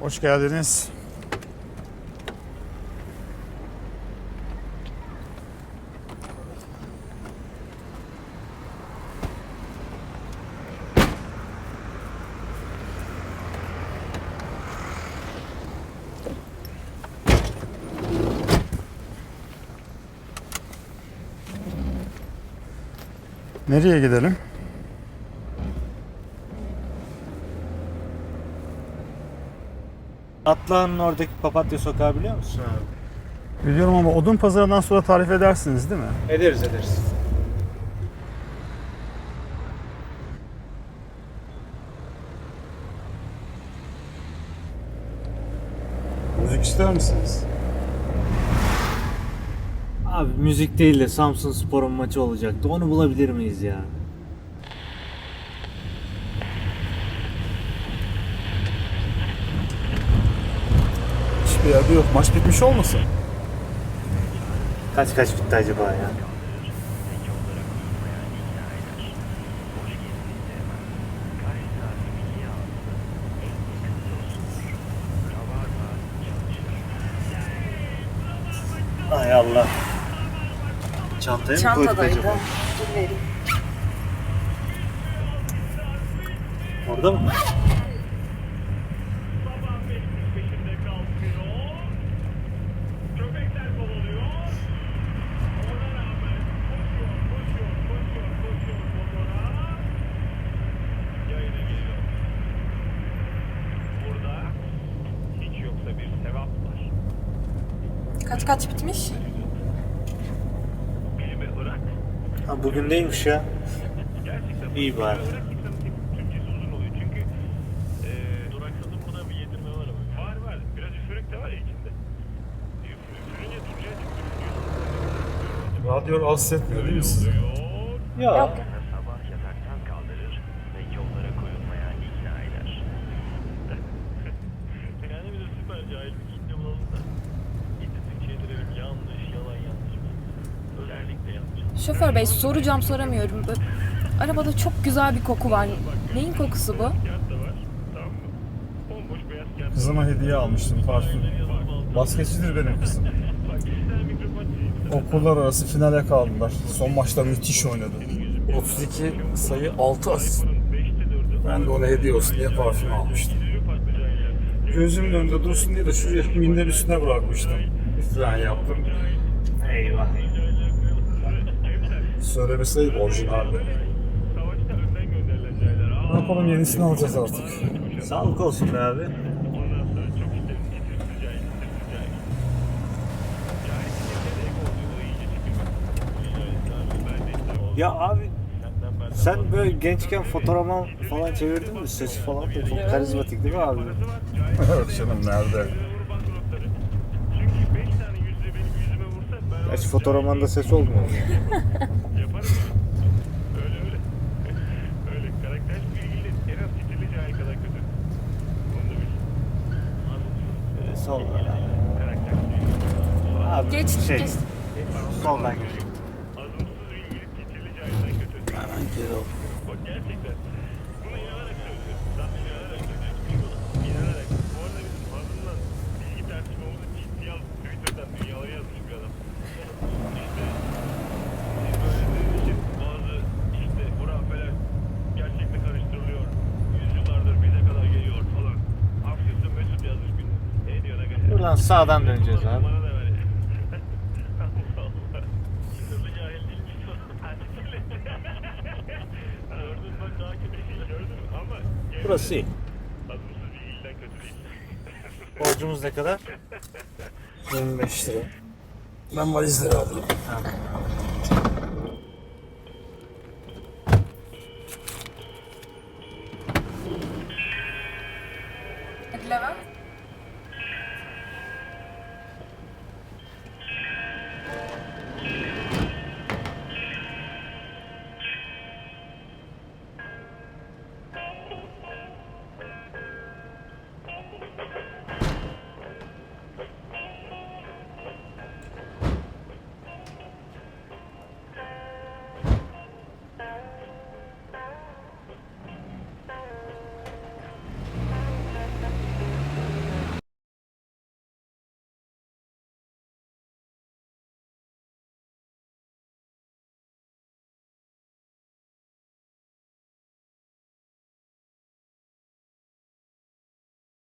Hoş geldiniz. Nereye gidelim? Atlıhan'ın oradaki papatya sokağı biliyor musun abi? Biliyorum ama odun pazarından sonra tarif edersiniz değil mi? Ederiz ederiz. Müzik ister misiniz? Abi müzik değil de Samsun Spor'un maçı olacaktı. Onu bulabilir miyiz ya? Hiçbir yerde yok. Maç bitmiş olmasın? Kaç kaç bitti acaba ya? Ay Allah. Çantaya mı koyduk Çantadaydı. acaba? Dur vereyim. Orada mı? Kaç kaç bitmiş? Ha bugün değilmiş ya. İyi bari. bırak insanın tep- tepkisi uzun oluyor. Çünkü duraksadın buna bir yedirme var ama. Var var. Biraz üfürük de var ya içinde. Üf- Üfürünce duracağı için Radyo rahatsız etmiyor değil mi sizi? Ya. Yok. Şoför bey soracağım soramıyorum. Böyle- Arabada çok güzel bir koku var. Neyin kokusu bu? Kızıma hediye almıştım parfüm. Basketçidir benim kızım. Okullar arası finale kaldılar. Son maçta müthiş oynadı. 32 sayı 6 asist. Ben de ona hediye olsun diye parfüm almıştım. Gözümün önünde dursun diye de şuraya minder üstüne bırakmıştım. Bir yaptım. Eyvah. Söylemesi cahiller. Ne yapalım yenisini alacağız artık. Sağlık olsun be abi. Ya abi sen böyle gençken fotoğrafı falan çevirdin mi? Sesi falan da çok karizmatik değil mi abi? Evet canım nerede? Gerçi fotoğrafında ses olmuyor. Yaparım ben. Öyle öyle. öyle karakter bilgili. En az fitilli cahil kadar kötü. Onu da bil. Ee, Sol. Karakter. Abi Geç, şey, geç. soldan geç. Azımsız bilgili fitilli cahilden kötü. Hemen geri. Bak gerçekten. Gördün mü? Ama gene Burası iyi. Borcumuz ne kadar? 25 lira. Ben valizleri alayım. Tamam.